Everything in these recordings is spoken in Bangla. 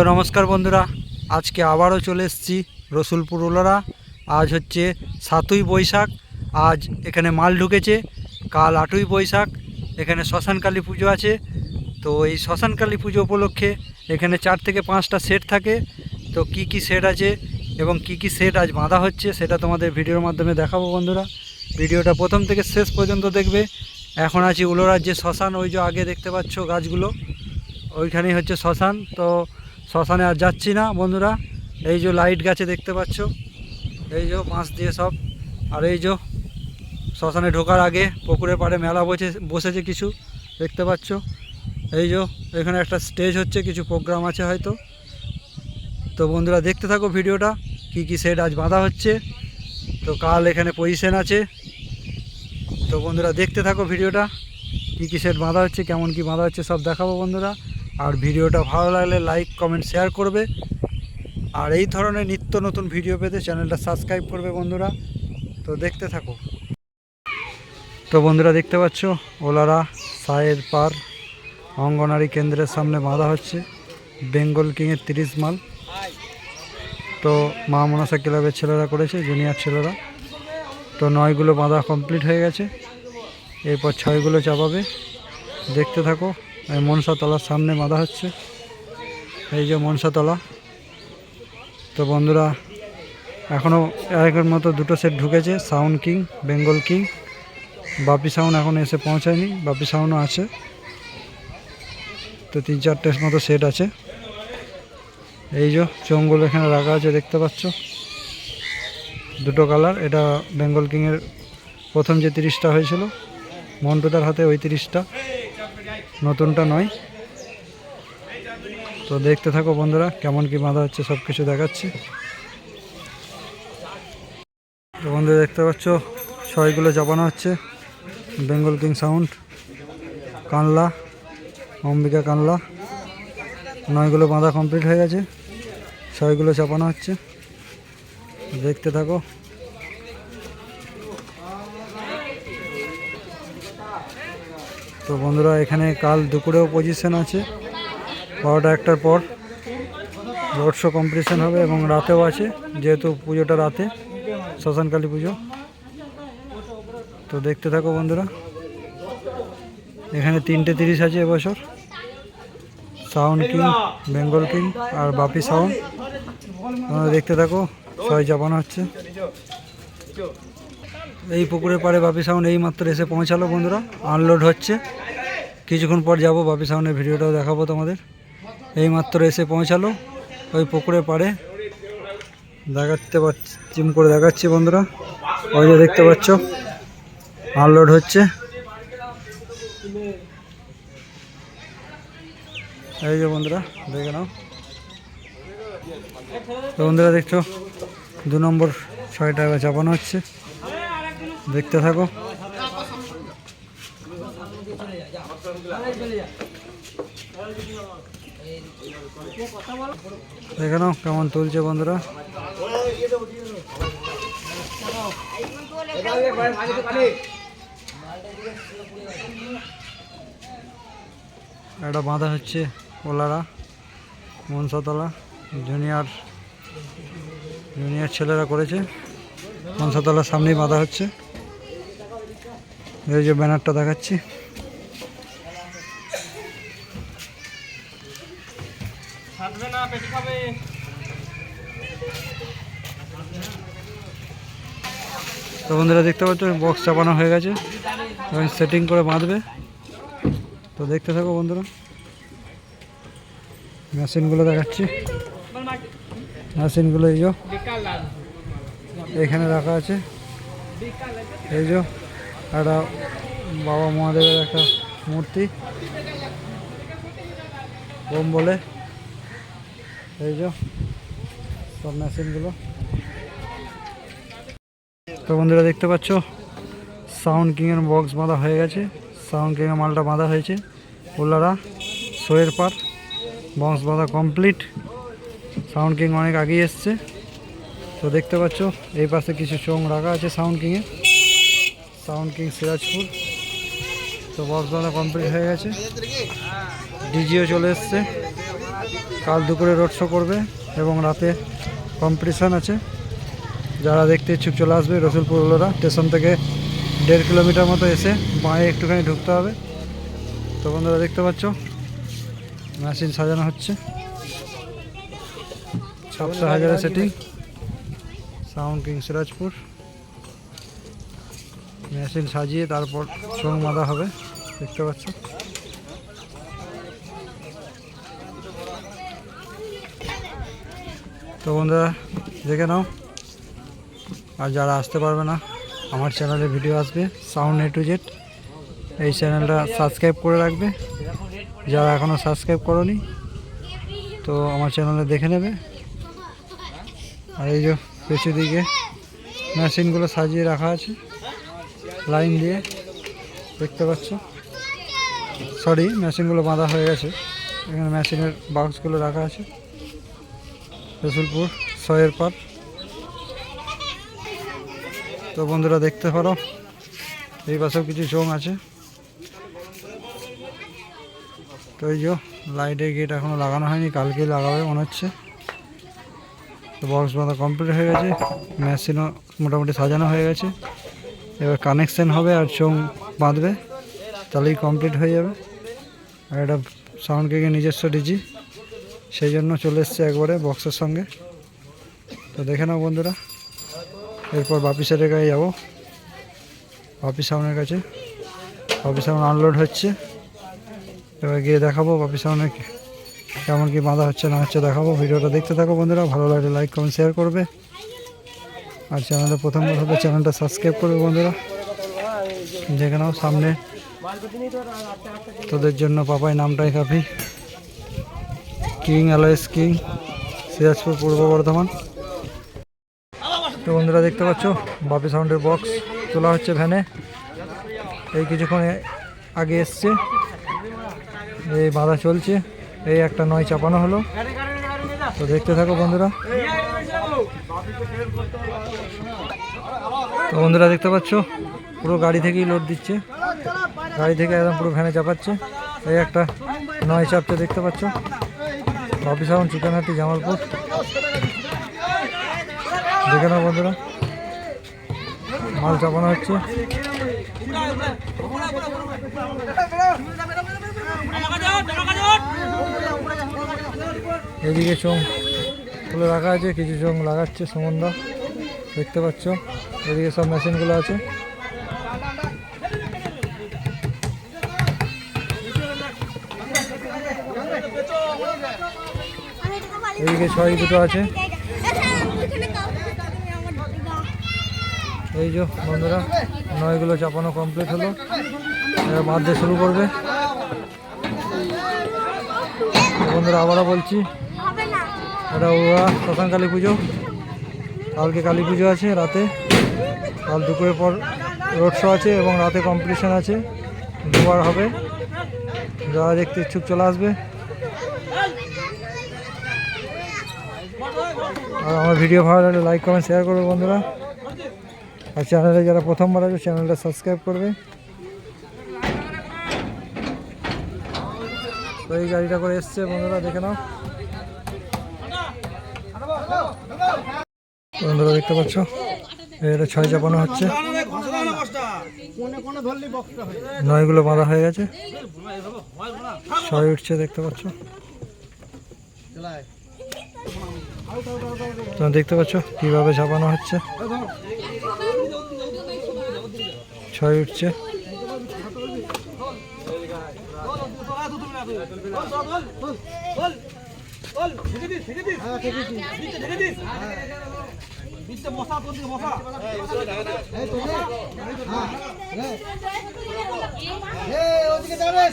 তো নমস্কার বন্ধুরা, আজকে আবারও চলে এসেছি রসুলপুর উলারা আজ হচ্ছে সাতই বৈশাখ, আজ এখানে মাল ঢুকেছে, কাল আটই বৈশাখ, এখানে শ্মশানকালী পুজো আছে। তো এই শ্মশানকালী পুজো উপলক্ষে এখানে চার থেকে পাঁচটা সেট থাকে। তো কি কি সেট আছে এবং কি কি সেট আজ বাঁধা হচ্ছে সেটা তোমাদের ভিডিওর মাধ্যমে দেখাবো বন্ধুরা। ভিডিওটা প্রথম থেকে শেষ পর্যন্ত দেখবে। এখন আছি উলোরার যে শ্মশান, ওই যে আগে দেখতে পাচ্ছ গাছগুলো, ওইখানেই হচ্ছে শ্মশান। তো শ্মশানে আর যাচ্ছি না, বন্ধুরা। এই যে লাইট গাছে, দেখতে পাচ্ছ? এই যে বাঁশ দিয়ে সব। আর এই যে শ্মশানে ঢোকার আগে পুকুরের পাড়ে মেলা বসে, বসেছে কিছু, দেখতে পাচ্ছ? এই যে এখানে একটা স্টেজ হচ্ছে, কিছু প্রোগ্রাম আছে হয়তো। তো বন্ধুরা, দেখতে থাকো ভিডিওটা, কি কি সেট আজ বাঁধা হচ্ছে। তো কাল এখানে পজিশন আছে। তো বন্ধুরা, দেখতে থাকো ভিডিওটা, কী কী সেট বাঁধা হচ্ছে, কেমন কি বাঁধা হচ্ছে, সব দেখাবো বন্ধুরা। আর ভিডিওটা ভালো লাগলে লাইক, কমেন্ট, শেয়ার করবে। আর এই ধরনের নিত্য নতুন ভিডিও পেতে চ্যানেলটা সাবস্ক্রাইব করবে বন্ধুরা। তো দেখতে থাকো। তো বন্ধুরা দেখতে পাচ্ছ, ওলারা সায়ের পার, অঙ্গনারী কেন্দ্রের সামনে বাঁধা হচ্ছে। বেঙ্গল কিংয়ের তিরিশ মাল। তো মা মনসা ক্লাবের ছেলেরা করেছে, জুনিয়র ছেলেরা। তো নয়গুলো বাঁধা কমপ্লিট হয়ে গেছে। এরপর ছয়গুলো চাপাবে। দেখতে থাকো। মনসাতলার সামনে বাঁধা হচ্ছে। এই যে মনসাতলা। তো বন্ধুরা এখনও একের মতো দুটো সেট ঢুকেছে sound king Bengal king Bapi sound এখন এসে পৌঁছায়নি, বাপি সাউন্ডও আছে। তো তিন চারটের মতো সেট আছে। এই যে চোঙগুলো এখানে রাখা আছে, দেখতে পাচ্ছ? দুটো কালার এটা বেঙ্গল কিংয়ের প্রথম যে তিরিশটা হয়েছিল মন্টুদার হাতে ওই তিরিশটা। নতুনটা নয়। তো দেখতে থাকো বন্ধুরা, কেমন কি বাঁধা হচ্ছে সব কিছু দেখাচ্ছি। তো বন্ধুরা, দেখতে পাচ্ছ, ছয়গুলো চাপানো হচ্ছে। বেঙ্গল কিং সাউন্ড, কানলা, অম্বিকা কানলা। নয়গুলো বাঁধা কমপ্লিট হয়ে গেছে, ছয়গুলো চাপানো হচ্ছে। দেখতে থাকো। তো বন্ধুরা, এখানে কাল দুপুরেও পজিশন আছে। বারোটা একটার পর রোড শো কম্পিটিশান হবে এবং রাতেও আছে, যেহেতু পুজোটা রাতে, শ্মশানকালী পুজো। তো দেখতে থাকো বন্ধুরা, এখানে তিনটে তিরিশ আছে এবছর। সাউন্ড কিং বেঙ্গল কিং আর বাপি সাউন্ড দেখতে থাকো ছয় চাপানো হচ্ছে। এই পুকুরের পাড়ে বাপি সাউন্ড এই মাত্র এসে পৌঁছালো বন্ধুরা। আনলোড হচ্ছে। কিছুক্ষণ পর যাব বাপি সাউন্ডের ভিডিওটাও দেখাবো তোমাদের। এই মাত্র এসে পৌঁছালো ওই পুকুরের পাড়ে। দেখাতে পাচ্ছি জিম করে দেখাচ্ছি বন্ধুরা। ওই যে দেখতে পাচ্ছ আনলোড হচ্ছে। এই যে বন্ধুরা, দেখে নাও। তো বন্ধুরা দেখছ, দু নম্বর ছয় টাকা চাপানো হচ্ছে। দেখতে থাকো। দেখে নাও কেমন তুলছে বন্ধুরা। এটা বাঁধা হচ্ছে ওলারা, মনসাতলা জুনিয়র জুনিয়র ছেলেরা করেছে। মনসাতলার সামনেই বাঁধা হচ্ছে। এই যে ব্যানারটা দেখাচ্ছি। তো বন্ধুরা দেখতে পাচ্ছ বক্স চাপানো হয়ে গেছে এবং সেটিং করে বাঁধবে। তো দেখতে থাকো বন্ধুরা। মেশিনগুলো দেখাচ্ছি। মেশিনগুলো এই যে এখানে রাখা আছে। এই যে একটা বাবা মহাদেবের একটা মূর্তি। ওম বলে। এই যে, সব মেশিনগুলো তো বন্ধুরা দেখতে পাচ্ছ সাউন্ড কিংয়ের বক্স বাঁধা হয়ে গেছে। সাউন্ড কিংয়ের মালটা বাঁধা হয়েছে। ওলারা শোয়ের পার বক্স বাঁধা কমপ্লিট সাউন্ড কিং অনেক আগেই এসছে। তো দেখতে পাচ্ছ, এই পাশে কিছু চোং রাখা আছে সাউন্ড কিংয়ে সাউন্ড কিং সিরাজপুর। তো বক্স কমপ্লিট হয়ে গেছে। ডিজিও চলে এসছে। কাল দুপুরে রোড শো করবে এবং রাতে কম্পিটিশান আছে। যারা দেখতে ইচ্ছুক চলে আসবে রসুলপুর উলোরা স্টেশন থেকে দেড় কিলোমিটার মতো এসে বাঁয়ে একটুখানি ঢুকতে হবে। তো বন্ধুরা, দেখতে পাচ্ছ? মেশিন সাজানো হচ্ছে। সাতশো হাজারের setting sound king Sirajpur. Machine সাজিয়ে তারপর চোখ বাঁধা হবে, দেখতে পাচ্ছ? তো বন্ধুরা, দেখে নাও। আর যারা আসতে পারবে না, আমার চ্যানেলে ভিডিও আসবে সাউন্ড এ টু জেড এই চ্যানেলটা সাবস্ক্রাইব করে রাখবে। যারা এখনও সাবস্ক্রাইব করনি, তো আমার চ্যানেলে দেখে নেবে। আর এই যে পেছু দিকে মেশিনগুলো সাজিয়ে রাখা আছে। লাইন দিয়ে দেখতে পাচ্ছ। সরি মেশিনগুলো বাঁধা হয়ে গেছে। এখানে মেশিনের বাক্সগুলো রাখা আছে। রসুলপুর, ছয়ের পার তো বন্ধুরা, দেখতে পারো, এই পাশেও কিছু চোং আছে। তো এই যে লাইটের গেট এখনও লাগানো হয়নি কালকে লাগাবে মনে হচ্ছে। তো বক্স বাঁধা কমপ্লিট হয়ে গেছে মেশিনও মোটামুটি সাজানো হয়ে গেছে। এবার কানেকশন হবে আর চোং বাঁধবে, তাহলেই কমপ্লিট হয়ে যাবে। আর এটা সাউন্ড কেকের নিজস্ব ডিজি সেই জন্য চলে এসছে একবারে বক্সের সঙ্গে। তো দেখে নাও বন্ধুরা, এরপর বাপি স্যারের যাব। বাপি সাউনের কাছে, বাপি সাউন্ড আনলোড হচ্ছে। এবার গিয়ে দেখাবো বাপি সাউনের কেমন কি বাঁধা হচ্ছে, না হচ্ছে দেখাবো। ভিডিওটা দেখতে থাকো বন্ধুরা, ভালো লাগলে লাইক কমেন্ট শেয়ার করবে। আর চ্যানেলটা প্রথমবার হলে চ্যানেলটা সাবস্ক্রাইব করবে বন্ধুরা। দেখে সামনে। তোদের জন্য পাপাই নামটাই কাফি king always king Sirajpur, Purba Bardhaman. তো বন্ধুরা দেখতে পাচ্ছ, বাপি সাউন্ডের বক্স তোলা হচ্ছে ভ্যানে এই কিছুক্ষণ আগে এসছে। এই বাধা চলছে। এই একটা নয় চাপানো হলো। তো দেখতে থাকো বন্ধুরা। তো বন্ধুরা দেখতে পাচ্ছ, পুরো গাড়ি থেকেই লোড দিচ্ছে। গাড়ি থেকে একদম পুরো ভ্যানে চাপাচ্ছে। এই একটা নয় চাপতে দেখতে পাচ্ছ। বাপি সাউন্ড চিকেনহাটি জামালপুর। দেখে নাও বন্ধুরা। মাল চাপানো হচ্ছে। এদিকে চোং তুলে রাখা আছে, কিছু চোং লাগাচ্ছে সুমনদা, দেখতে পাচ্ছ? এদিকে সব মেশিনগুলো আছে। এদিকে ছয় দুটো আছে। এই যে বন্ধুরা, নয়গুলো চাপানো কমপ্লিট হলো। বাঁধতে শুরু করবে তো বন্ধুরা, আবারও বলছি। এটা ওরা শ্মশান কালী পুজো। কালকে কালী পুজো আছে রাতে। কাল দুপুরের পর রোড শো আছে এবং রাতে কম্পিটিশান আছে। দুবার হবে। যারা দেখতে ইচ্ছুক চলে আসবে। আর আমার ভিডিও ভালো লাগলে লাইক কমেন্ট শেয়ার করবে বন্ধুরা। আর চ্যানেলে যারা প্রথমবার আছে চ্যানেলটা সাবস্ক্রাইব করবে। তো এই গাড়িটা করে এসছে, বন্ধুরা, দেখে নাও। বন্ধুরা, দেখতে পাচ্ছ? এটা ছয় চাপানো হচ্ছে। নয়গুলো বাঁধা হয়ে গেছে। ছয় উঠছে, দেখতে পাচ্ছ? দেখতে পাচ্ছ কীভাবে চাপানো হচ্ছে? ছয় উঠছে ওদিকে যাবে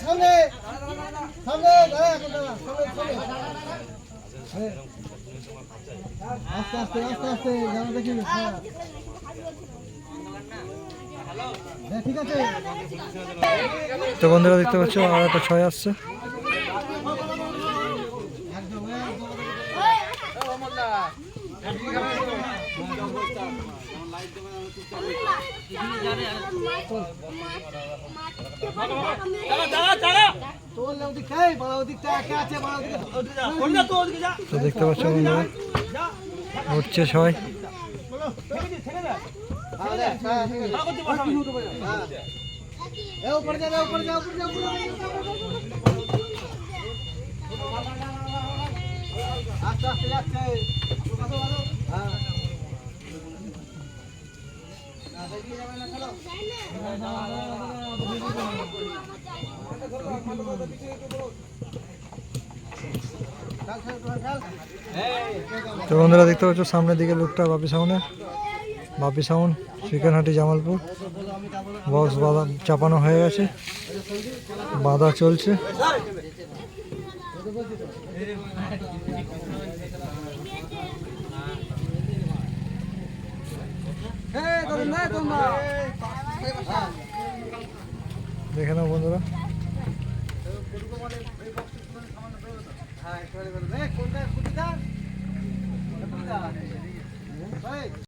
সামনে সামনে দাঁড়া এখন দাঁড়া সামনে সামনে আস্তে আস্তে আস্তে আস্তে যারা দেখি তো বন্ধুরা দেখতে পাচ্ছ আর একটা ছয় আসছে। তো দেখতে পাচ্ছ বন্ধুরা উঠছে সবাই আছে। হ্যাঁ। এ, উপরে যা, এ, উপরে যা, উপরে হ্যাঁ খেল, খেল, খেল, খেল। তো বন্ধুরা, দেখতে পাচ্ছ সামনের দিকে লোকটা বাপি সাউনের। বাপি সাউন, চিকেনহাটি, জামালপুর। বক্স বাঁধা, চাপানো হয়ে গেছে। বাঁধা চলছে। দেখে নাও বন্ধুরা। হ্যাঁ,